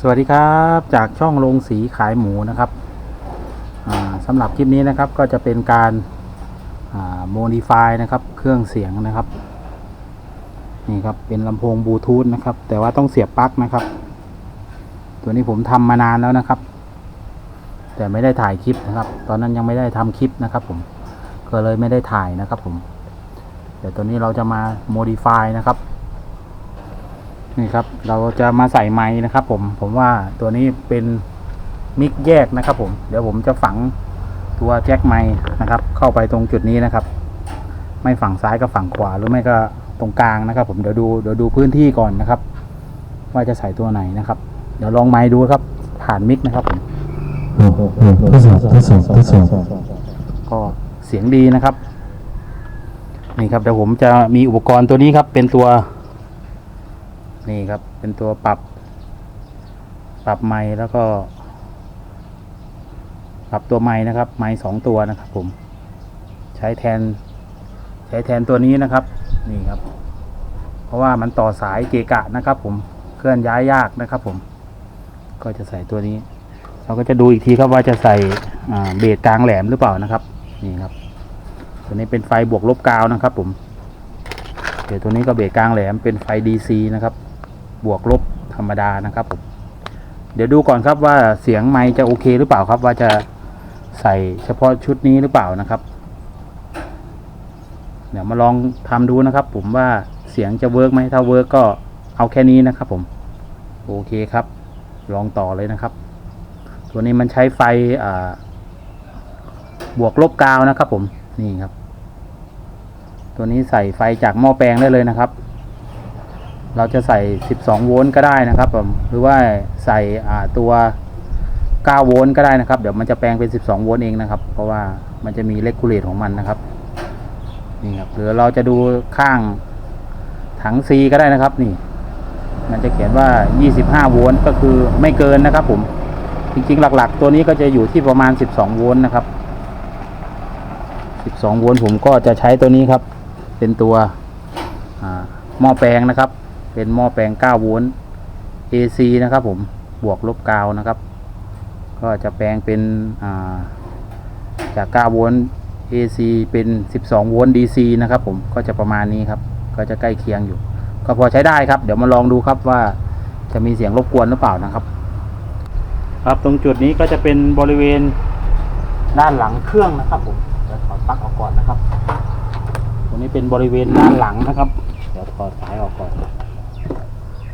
สวัสดีครับจากช่องลงสีขายหมูนะครับสำหรับคลิปนี้นะครับก็จะเป็นการโมดิฟายนะครับเครื่องเสียงนะครับนี่ครับเป็นลำโพงบลูทูธนะครับ แต่ว่าต้องเสียบปลั๊กนะครับ ตัวนี้ผมทำมานานแล้วนะครับ แต่ไม่ได้ถ่ายคลิปนะครับ ตอนนั้นยังไม่ได้ทำคลิปนะครับ ผมก็เลยไม่ได้ถ่ายนะครับ ผมเดี๋ยวตัวนี้เราจะมาโมดิฟายนะครับ นี่ครับ เราจะมาใส่ไม้นะครับ ผม ผมว่าตัวนี้เป็นมิกแยกนะครับผม เดี๋ยวผมจะฝังตัวแจ็คไม้นะครับ เข้าไปตรงจุดนี้นะครับ ไม่ฝั่งซ้ายก็ฝั่งขวาหรือไม่ก็ตรงกลางนะครับ ผมเดี๋ยวดูเดี๋ยวดูพื้นที่ก่อนนะครับ ว่าจะใส่ตัวไหนนะครับ เดี๋ยวลองไม้ดูครับ ผ่านมิกนะครับผมทดสอบทดสอบทดสอบก็เสียงดีนะครับ นี่ครับเดี๋ยวผมจะมีอุปกรณ์ตัวนี้ครับ เป็นตัว นี่ครับเป็นตัวปรับ ปรับไม้แล้วก็ ปรับตัวไม้นะครับ ไม้สองตัวนะครับ ผม ใช้แทน ใช้แทนตัวนี้นะครับ นี่ครับ เพราะว่ามันต่อสายเกะกะนะครับ ผมเคลื่อนย้ายยากนะครับ ผม ก็จะใส่ตัวนี้ เราก็จะดูอีกทีครับว่าจะใส่เบสกลางแหลมหรือเปล่านะครับ นี่ครับ ตัวนี้เป็นไฟบวกลบกาวนะครับ ผมเดี๋ยวตัวนี้ก็เบสกลางแหลมเป็นไฟ DC นะครับ บวกลบธรรมดานะครับผมเดี๋ยวดูก่อนครับว่าเสียงไมค์จะโอเคหรือเปล่าครับว่าจะใส่เฉพาะชุดนี้หรือเปล่านะครับ เดี๋ยวมาลองทำดูนะครับ ผมว่าเสียงจะเวิร์กไหมถ้าเวิร์กก็เอาแค่นี้นะครับผมโอเคครับ ลองต่อเลยนะครับ ตัวนี้มันใช้ไฟบวกลบกาวนะครับ ผมนี่ครับ ตัวนี้ใส่ไฟจากหม้อแปลงได้เลยนะครับ เราจะใส่ 12 โวลต์ก็ได้นะครับผมหรือว่าใส่อ่าตัว 9 โวลต์ก็ได้นะครับ เดี๋ยวมันจะแปลงเป็น 12 โวลต์เองนะครับ เพราะว่ามันจะมีเลกูเลตของมันนะครับนี่ครับหรือเราจะดูข้างถัง C ก็ได้นะครับนี่ มันจะเขียนว่า 25 โวลต์ก็คือไม่เกินนะครับ ผมจริงๆหลักๆ ตัวนี้ก็จะอยู่ที่ประมาณ 12 โวลต์นะครับ 12 โวลต์ผมก็จะใช้ตัวนี้ครับ เป็นตัวหม้อแปลงนะครับ เป็นหม้อแปลง 9 โวลต์ AC นะครับผมบวกลบกาวนะครับ ก็จะแปลงเป็นอ่าจาก 9 โวลต์ AC เป็น 12 โวลต์ DC นะครับผมก็จะประมาณนี้ครับ ก็จะใกล้เคียงอยู่ ก็พอใช้ได้ครับ เดี๋ยวมาลองดูครับว่าจะมีเสียงรบกวนหรือเปล่านะครับ ครับตรงจุดนี้ก็จะเป็นบริเวณด้านหลังเครื่องนะครับผมเดี๋ยวถอดปลั๊กออกก่อนนะครับ ตรงนี้เป็นบริเวณด้านหลังนะครับ เดี๋ยวถอดสายออกก่อน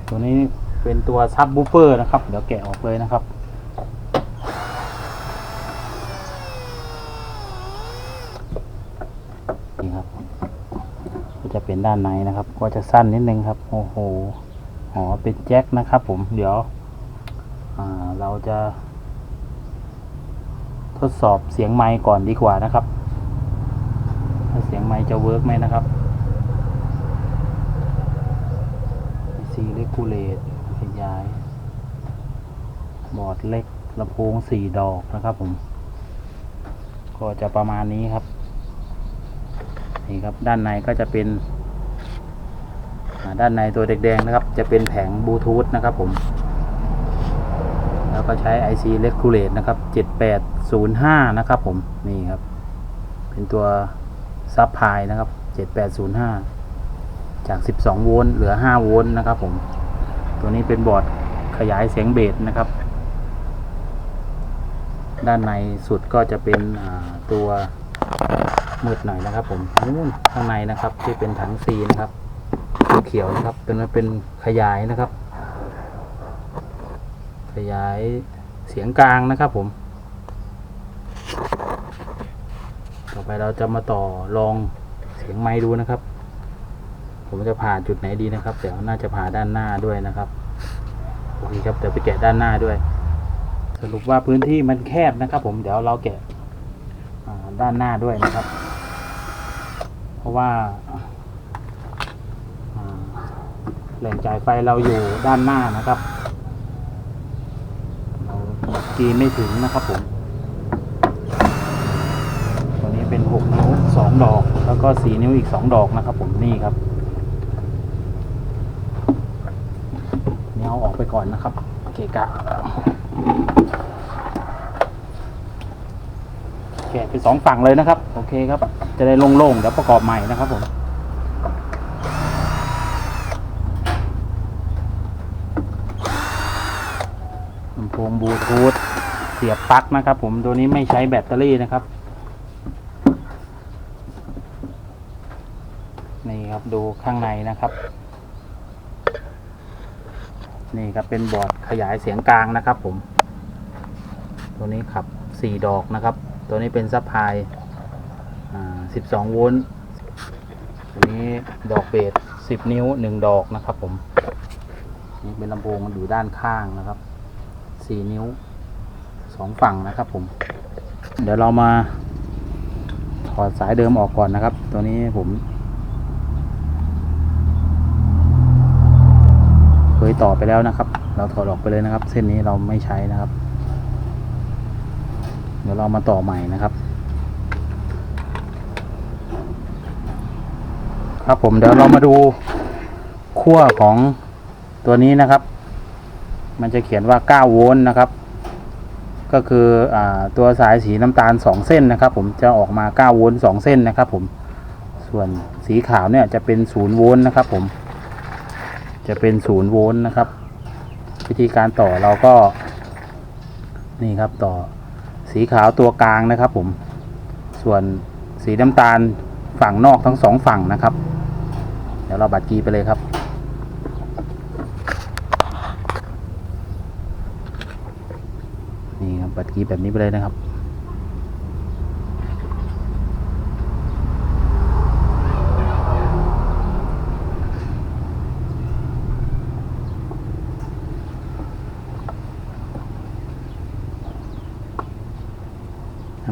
ตัวนี้เป็นตัวซับบูเฟอร์นะครับ เดี๋ยวแกะออกเลยนะครับ นี่ครับ ก็จะเป็นด้านในนะครับ ก็จะสั้นนิดนึงครับ โอ้โห อ๋อ เป็นแจ็คนะครับผม เดี๋ยวเราจะทดสอบเสียงไมค์ก่อนดีกว่านะครับ เสียงไมค์จะเวิร์กไหมนะครับ ซีเลกูเลตขยาย บอร์ดเล็กลำโพงสี่ดอกนะครับผม ก็จะประมาณนี้ครับ นี่ครับด้านในก็จะเป็น ด้านในตัวแดงๆนะครับ จะเป็นแผงบลูทูธนะครับผม แล้วก็ใช้ IC r e g u l a t e นะครับ 7805 นะครับผม นี่ครับ เป็นตัวซับพลายนะครับ 7805 จาก 12 โวลต์เหลือ 5 โวลต์นะครับ ผม ตัวนี้เป็นบอร์ดขยายเสียงเบสนะครับ ด้านในสุดก็จะเป็นตัวมืดหน่อยนะครับ ผมนู่นข้างในนะครับที่เป็นถังซีนะครับเขียวนะครับตัวนั้นเป็นขยายนะครับ ขยายเสียงกลางนะครับ ผม ต่อไปเราจะมาต่อลองเสียงไม้ดูนะครับ ผมจะผ่าจุดไหนดีนะครับเดี๋ยวน่าจะผ่าด้านหน้าด้วยนะครับโอเคครับเดี๋ยวไปแกะด้านหน้าด้วย สรุปว่าพื้นที่มันแคบนะครับ ผมเดี๋ยวเราแกะด้านหน้าด้วยนะครับ เพราะว่าแหล่งจ่ายไฟเราอยู่ด้านหน้านะครับเรากีไม่ถึงนะครับผมตัวนี้เป็นหกนิ้วสองดอก แล้วก็สี่นิ้วอีกสองดอกนะครับผมนี่ครับนี่เออกไปก่อนนะครับเกะกะแกะเป็นสองฝั่งเลยนะครับ โอเคครับ จะได้โล่งๆเดี๋ยวประกอบใหม่นะครับผมลำโพงบลูทูธเสียบปลั๊กนะครับ ผมตัวนี้ไม่ใช้แบตเตอรี่นะครับนี่ครับดูข้างในนะครับ นี่ครับเป็นบอร์ดขยายเสียงกลางนะครับผม ตัวนี้ขับสี่ดอกนะครับ ตัวนี้เป็นซับไพลายสิบสองโวลต์ตัวนี้ดอกเบสสิบนิ้วหนึ่งดอกนะครับผม นี่เป็นลำโพงมันอยู่ด้านข้างนะครับสี่นิ้วสองฝั่งนะครับผม เดี๋ยวเรามาถอดสายเดิมออกก่อนนะครับ ตัวนี้ผม ยต่อไปแล้วนะครับ เราถอดออกไปเลยนะครับ เส้นนี้เราไม่ใช้นะครับ เดี๋ยวเรามาต่อใหม่นะครับ ครับผมเดี๋ยวเรามาดูขั้วของตัวนี้นะครับ มันจะเขียนว่า 9 โวลต์นะครับ ก็คืออตัวสายสีน้ำตาล 2 เส้นนะครับ ผมจะออกมา 9 โวลต์ 2 เส้นนะครับ ผม ส่วนสีขาวเนี่ยจะเป็น 0 โวลต์นะครับ ผม จะเป็น0โวลต์นะครับ วิธีการต่อเราก็ นี่ครับต่อสีขาวตัวกลางนะครับผม ส่วนสีน้ำตาลฝั่งนอกทั้งสองฝั่งนะครับ เดี๋ยวเราบัดกีไปเลยครับนี่ครับบัตรกีแบบนี้ไปเลยนะครับ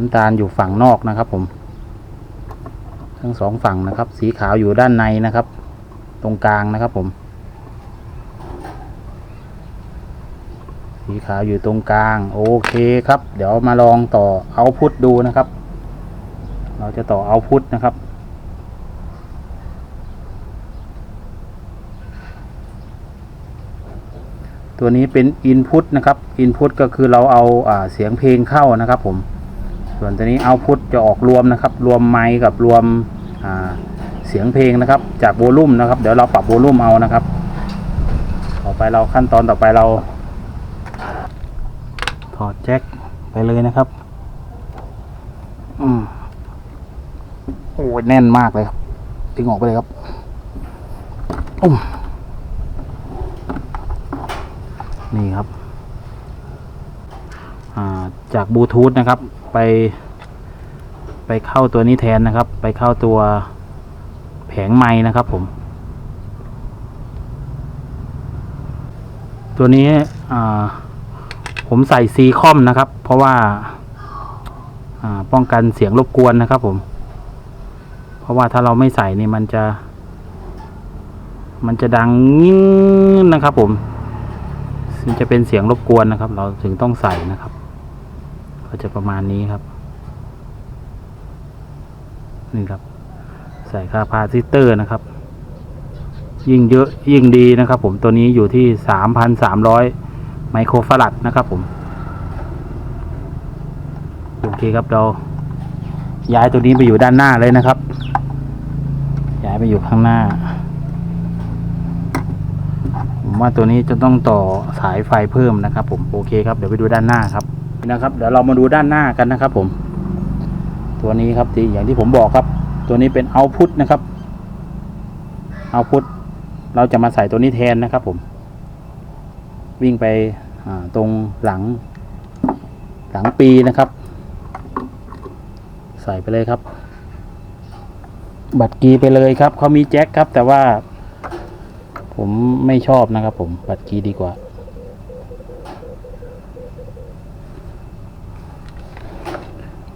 น้ำตาลอยู่ฝั่งนอกนะครับผม ทั้งสองฝั่งนะครับ สีขาวอยู่ด้านในนะครับ ตรงกลางนะครับผม สีขาวอยู่ตรงกลาง โอเคครับ เดี๋ยวมาลองต่อเอาพุทดูนะครับ เราจะต่อเอาพุทนะครับตัวนี้เป็น Input นะครับ Input ก็คือเราเอาอาเสียงเพลงเข้านะครับผม ส่วนตัวนี้ Output จะออกรวมนะครับ รวมไมค์กับรวมเสียงเพลงนะครับ จากโวลูมนะครับ เดี๋ยวเราปรับโวลูมเอานะครับ ต่อไปเราขั้นตอนต่อไปเรา ถอดแจ็คไปเลยนะครับ อืมโอ้ยแน่นมากเลยครับดึงออกไปเลยครับอุ้มนี่ครับ จากบลูทูธนะครับ ไป ไปเข้าตัวนี้แทนนะครับ ไปเข้าตัวแผงไม้นะครับผม ตัวนี้ผมใส่ซีคอมนะครับ เพราะว่าป้องกันเสียงรบกวนนะครับผม เพราะว่าถ้าเราไม่ใส่นี่มันจะ มันจะดังงิ้งนะครับผม จะเป็นเสียงรบกวนนะครับ เราถึงต้องใส่นะครับ ก็จะประมาณนี้ครับ นี่ครับ ใส่คาพาซิเตอร์นะครับ ยิ่งเยอะยิ่งดีนะครับ ผมตัวนี้อยู่ที่สามพันสามร้อยไมโครฟารัดนะครับผม โอเคครับเรา ย้ายตัวนี้ไปอยู่ด้านหน้าเลยนะครับ ย้ายไปอยู่ข้างหน้า ผมว่าตัวนี้จะต้องต่อสายไฟเพิ่มนะครับ ผมโอเคครับเดี๋ยวไปดูด้านหน้าครับ นะครับเดี๋ยวเรามาดูด้านหน้ากันนะครับ ผม ตัวนี้ครับที่อย่างที่ผมบอกครับ ตัวนี้เป็นเอาพุทนะครับเอาพุทเราจะมาใส่ตัวนี้แทนนะครับ ผม วิ่งไปตรงหลัง หลังปีนะครับ ใส่ไปเลยครับ บัตรกีไปเลยครับเขามีแจ็คครับ แต่ว่า ผมไม่ชอบนะครับ ผมบัตรกีดีกว่า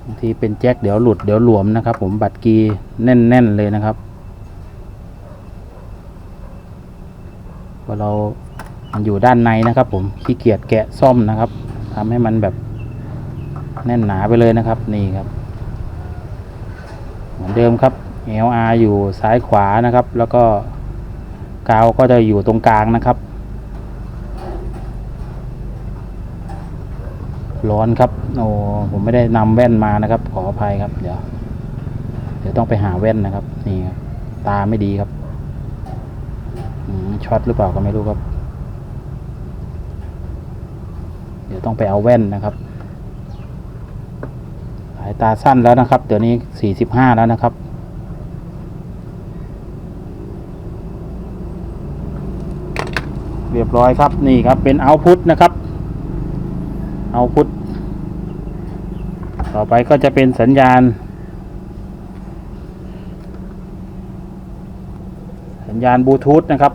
บางทีเป็นแจ็คเดี๋ยวหลุดเดี๋ยวหลวมนะครับ ผมบัตรกีแน่น ๆ เลยนะครับพอเรามันอยู่ด้านในนะครับ ผมขี้เกียจแกะซ่อมนะครับทำให้มันแบบแน่นหนาไปเลยนะครับนี่ครับ เหมือนเดิมครับ LR อยู่ซ้ายขวานะครับ แล้วก็กาวก็จะอยู่ตรงกลางนะครับ ร้อนครับ โอ้ผมไม่ได้นำแว่นมานะครับ ขออภัยครับ เดี๋ยว เดี๋ยวต้องไปหาแว่นนะครับ นี่ครับ ตาไม่ดีครับช็อตหรือเปล่าก็ไม่รู้ครับ เดี๋ยวต้องไปเอาแว่นนะครับสายตาสั้นแล้วนะครับ เดี๋ยวนี้สี่สิบห้าแล้วนะครับเรียบร้อยครับนี่ครับเป็นเอาพุทนะครับเอาพุท ต่อไปก็จะเป็นสัญญาณ สัญญาณบลูทูธนะครับ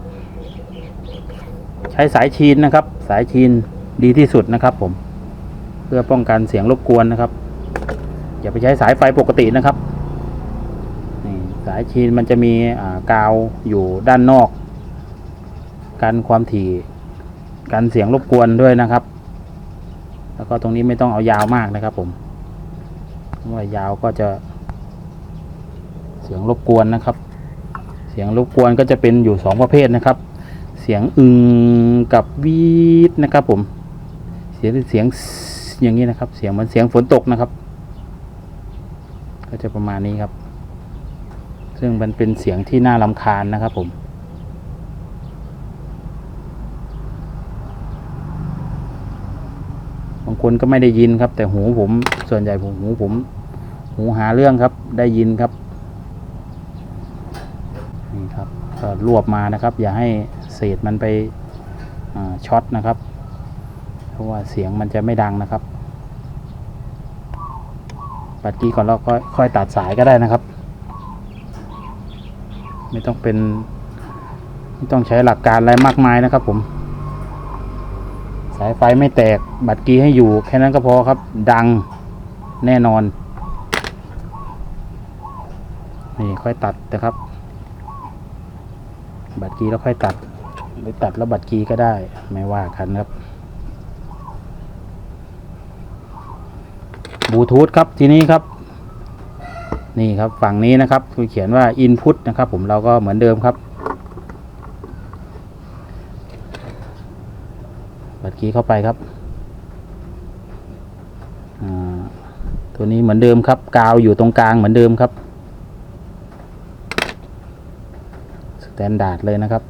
ใช้สายชีนนะครับ สายชีนดีที่สุดนะครับ ผม เพื่อป้องกันเสียงรบกวนนะครับ อย่าไปใช้สายไฟปกตินะครับสายชีนมันจะมีกาวอยู่ด้านนอก กันความถี่กันเสียงรบกวนด้วยนะครับ แล้วก็ตรงนี้ไม่ต้องเอายาวมากนะครับผม เพราะว่ายาวก็จะ เสียงรบกวนนะครับ เสียงรบกวนก็จะเป็นอยู่สองประเภทนะครับ เสียงอึงกับวีดนะครับผม เสียงเสียงอย่างนี้นะครับ เสียงเหมือนเสียงฝนตกนะครับ ก็จะประมาณนี้ครับ ซึ่งมันเป็นเสียงที่น่ารำคาญนะครับผม บาง คนก็ไม่ได้ยินครับ แต่หูผมส่วนใหญ่ผมหูผม หูหาเรื่องครับ ได้ยินครับนี่ครับก็รวบมานะครับ อย่าให้เศษมันไปช็อตนะครับ เพราะว่าเสียงมันจะไม่ดังนะครับ ปัดกี้ก่อนเราก็ค่อยตัดสายก็ได้นะครับ ไม่ต้องเป็น ไม่ต้องใช้หลักการอะไรมากมายนะครับผม สายไฟไม่แตกบัตรกีให้อยู่ แค่นั้นก็พอครับ ดังแน่นอน นี่ค่อยตัดนะครับ บัตรกีแล้วค่อยตัด หรือตัดแล้วบัตรกีก็ได้ไม่ว่ากันครับบลูทูธครับทีนี้ครับ นี่ครับฝั่งนี้นะครับคือเขียนว่า input นะครับ ผมเราก็เหมือนเดิมครับ บัตรคีย์เข้าไปครับอ่าตัวนี้เหมือนเดิมครับ กาวอยู่ตรงกลางเหมือนเดิมครับ สแตนดาร์ดเลยนะครับ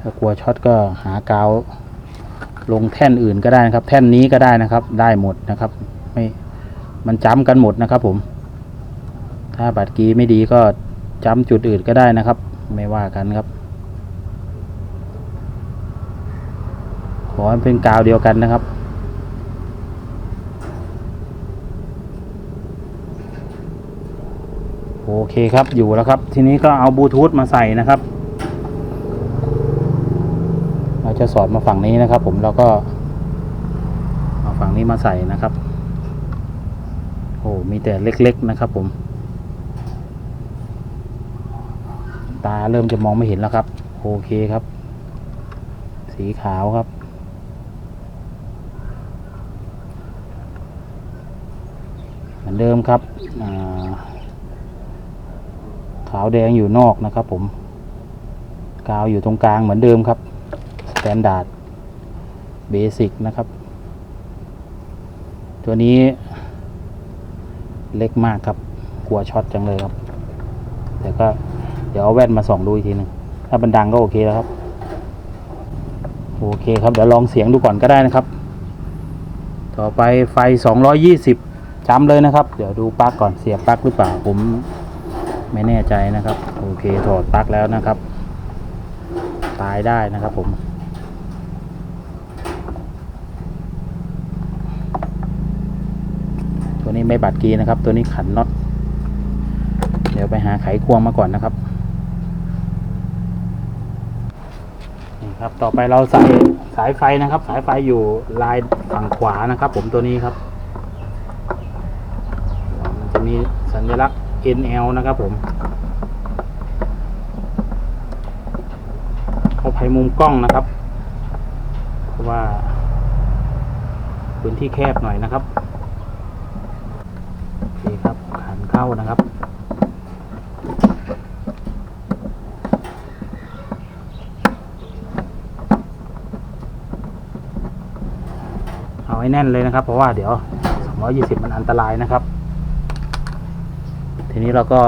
ถ้ากลัวช็อตก็หากาวลงแท่นอื่นก็ได้นะครับ แท่นนี้ก็ได้นะครับ ได้หมดนะครับไม่มันจ้ำกันหมดนะครับผม ถ้าบัตรกีไม่ดีก็จ้ำจุดอื่นก็ได้นะครับ ไม่ว่ากันครับ อให้เป็นกาวเดียวกันนะครับ โอเคครับอยู่แล้วครับ ทีนี้ก็เอาบลูทูธมาใส่นะครับ เราจะสอดมาฝั่งนี้นะครับ ผมแล้วก็ เอาฝั่งนี้มาใส่นะครับโอ้มีแต่เล็ก ๆ นะครับ ผม ตาเริ่มจะมองไม่เห็นแล้วครับ โอเคครับ สีขาวครับ เหมือนเดิมครับาขาวแดงอยู่นอกนะครับผม กาวอยู่ตรงกลางเหมือนเดิมครับสแตนดาร์ดเบสิกนะครับ ตัวนี้เล็กมากครับ กลัวช็อตจังเลยครับ แต่ก็เดี๋ยวเอาแว่นมาส่องดูอีกทีหนึง ถ้ามันดังก็โอเคแล้วครับ โอเคครับ เดี๋ยวลองเสียงดูก่อนก็ได้นะครับ ต่อไปไฟ 220 จำเลยนะครับ เดี๋ยวดูปลั๊กก่อนเสียบปลั๊กหรือเปล่าผมไม่แน่ใจนะครับ โอเคถอดปลั๊กแล้วนะครับ ตายได้นะครับผมตัวนี้ไม่บัดกีนะครับ ตัวนี้ขันน็อตเดี๋ยวไปหาไขควงมาก่อนนะครับนี่ครับ ต่อไปเราใส่สายไฟนะครับ สายไฟอยู่ลายฝั่งขวานะครับ ผมตัวนี้ครับ มันจะมีสั ญลักษณ์ NL นะครับผมเข้าไปมุมกล้องนะครับ เพราะว่าพื้นที่แคบหน่อยนะครับโอเคครับขันเข้านะครับเอาให้แน่นเลยนะครับ เพราะว่าเดี๋ยว 220 มันอันตรายนะครับ ทีนี้เราก็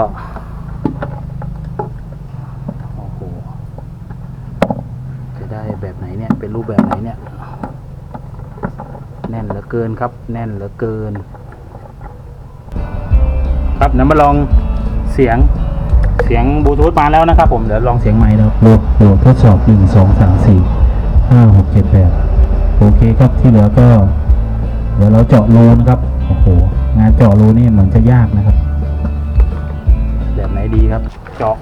โอ้โหจะได้แบบไหนเนี่ย เป็นรูปแบบไหนเนี่ย แน่นเหลือเกินครับ แน่นเหลือเกิน ครับเดี๋ยวมาลองเสียงเสียงบลูทูธมาแล้วนะครับผมเดี๋ยวลองเสียงใหม่ดูโหลดโหลดทดสอบหนึ่งสองสามสี่ห้าหกเจ็ดแปดโอเคครับที่เหลือก็ เดี๋ยวเราเจาะรูนะครับโอ้โหงานเจาะรูนี่เหมือนจะยากนะครับ ดีครับ เจาะ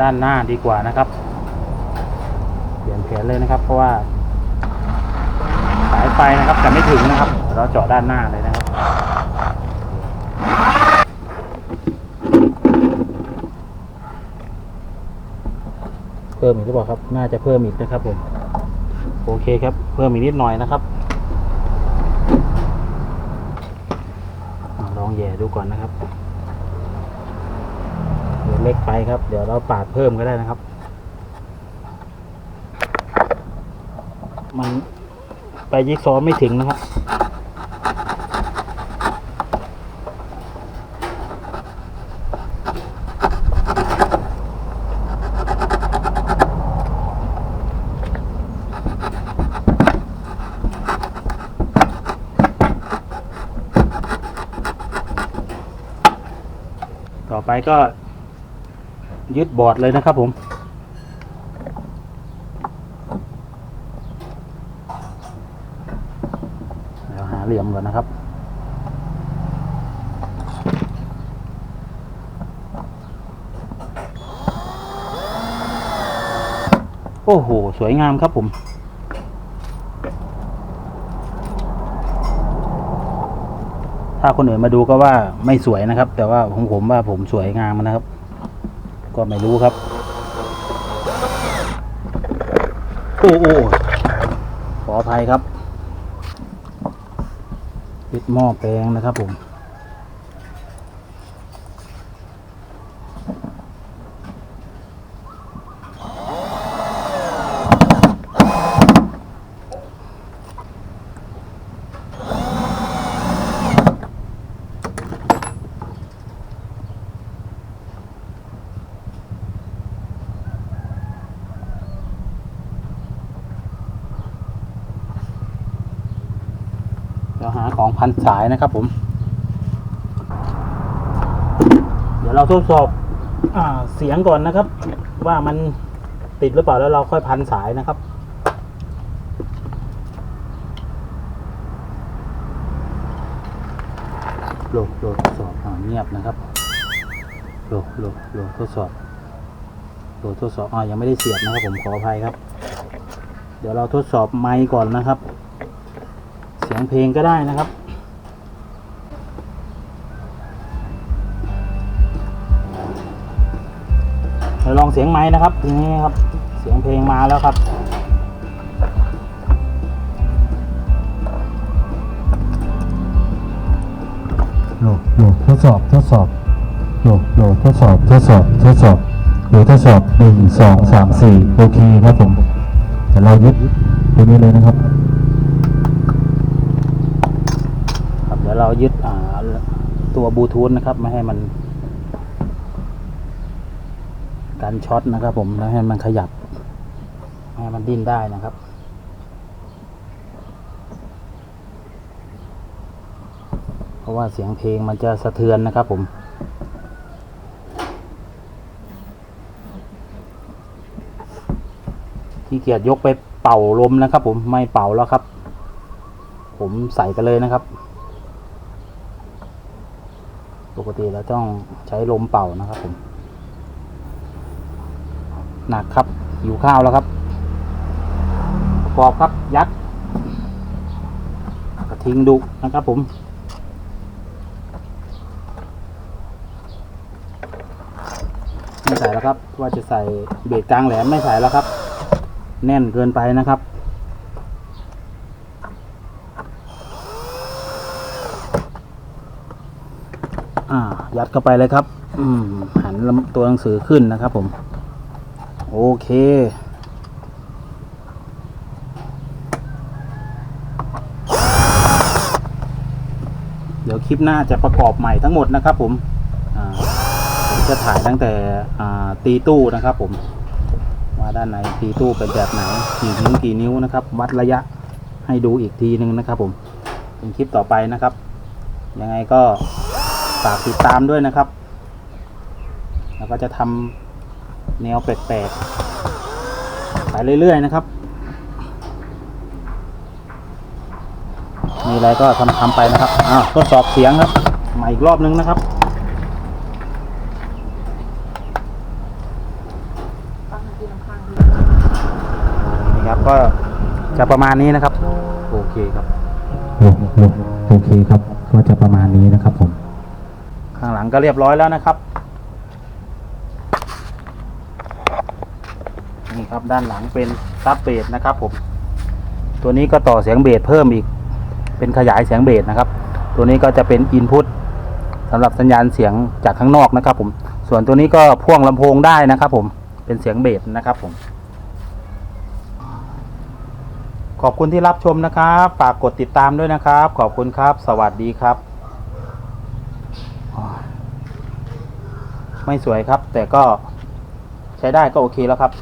ด้านหน้าดีกว่านะครับ เปลี่ยนแผนเลยนะครับ เพราะว่าสายไฟนะครับจะไม่ถึงนะครับ เราเจาะด้านหน้าเลยนะครับเพิ่มอีกหรือเปล่าครับ น่าจะเพิ่มอีกนะครับผมโอเคครับ เพิ่มอีกนิดหน่อยนะครับลองแย่ดูก่อนนะครับ เล็กไปครับ เดี๋ยวเราปาดเพิ่มก็ได้นะครับ มันไปยิกซ้อไม่ถึงนะครับต่อไปก็ ยึดบอร์ดเลยนะครับผมเดี๋ยวหาเหลี่ยมก่อนนะครับโอ้โห สวยงามครับผมถ้าคนอื่นมาดูก็ว่าไม่สวยนะครับ แต่ว่าของผมว่าผมสวยงามนะครับ ก็ไม่รู้ครับ โอ้โอ้ขออภัยครับปิดหม้อแปลงนะครับผม เดี๋ยวหาของพันสายนะครับผม เดี๋ยวเราทดสอบอาเสียงก่อนนะครับ ว่ามันติดหรือเปล่าแล้วเราค่อยพันสายนะครับโหลดโหลดทดสอบอ่าเงียบนะครับโหลดโหลดโหลดทดสอบโหลดทดสอบอ่ายังไม่ได้เสียบนะครับผมขออภัยครับ เดี๋ยวเราทดสอบไมค์ก่อนนะครับ สียงเพลงก็ได้นะครับ เดี๋ยวลองเสียงไม้นะครับทีนี้ครับ เสียงเพลงมาแล้วครับโหลดโหลดทดสอบทดสอบโหลดโหลดทดสอบทดสอบทดสอบโหลดทดสอบหนึ่งสองสามสี่โอเคครับผมแต่เรายึดตรงนี้เลยนะครับ ครับ เรายึดตัวบลูทูธนะครับ ไม่ให้มันกันช็อตนะครับ ผมแล้วให้มันขยับ ให้มันดิ้นได้นะครับเพราะว่าเสียงเพลงมันจะสะเทือนนะครับ ผมที่เกียจยกไปเป่าลมนะครับ ผมไม่เป่าแล้วครับ ผมใส่กันเลยนะครับ ปกติเราต้องใช้ลมเป่านะครับผมหนักครับหิวข้าวแล้วครับประกอบครับยัดกระทิงดุนะครับผมไม่ใส่แล้วครับ ว่าจะใส่เบรกกลางแหลมไม่ใส่แล้วครับ แน่นเกินไปนะครับ อ่า ยัดเข้าไปเลยครับ อืม หันตัวหนังสือขึ้นนะครับผม โอเค เดี๋ยวคลิปหน้าจะประกอบใหม่ทั้งหมดนะครับผม อ่าผมจะถ่ายตั้งแต่อ่าตีตู้นะครับผม ว่าด้านในตีตู้เป็นแบบไหน กี่นิ้วกี่นิ้วนะครับ วัดระยะให้ดูอีกทีนึงนะครับผมเป็นคลิปต่อไปนะครับ ยังไงก็ ฝากติดตามด้วยนะครับ แล้วก็จะทำแนวแปลกๆ ไปเรื่อยๆนะครับ มีอะไรก็ทำทำไปนะครับอ้าวทดสอบเสียงครับมาอีกรอบนึงนะครับนี่ครับก็จะประมาณนี้นะครับ โอเคครับโลโลโอเคครับ ก็จะประมาณนี้นะครับผม ก็เรียบร้อยแล้วนะครับ นี่ครับด้านหลังเป็นซับเบสนะครับผม ตัวนี้ก็ต่อเสียงเบสเพิ่มอีก เป็นขยายเสียงเบสนะครับ ตัวนี้ก็จะเป็นอินพุตสำหรับสัญญาณเสียงจากข้างนอกนะครับผม ส่วนตัวนี้ก็พ่วงลำโพงได้นะครับผม เป็นเสียงเบสนะครับผมขอบคุณที่รับชมนะครับ ฝากกดติดตามด้วยนะครับ ขอบคุณครับ สวัสดีครับ ไม่สวยครับ แต่ก็ใช้ได้ก็โอเคแล้วครับ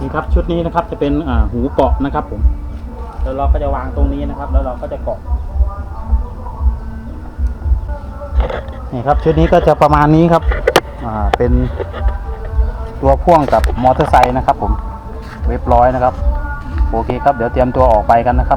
นี่ครับชุดนี้นะครับจะเป็นหูเกาะนะครับผมแล้วเราก็จะวางตรงนี้นะครับ แล้วเราก็จะเกาะนี่ครับชุดนี้ก็จะประมาณนี้ครับเป็นตัวพ่วงกับมอเตอร์ไซค์นะครับ ผมเว็บร้อยนะครับ โอเคครับเดี๋ยวเตรียมตัวออกไปกันนะครับ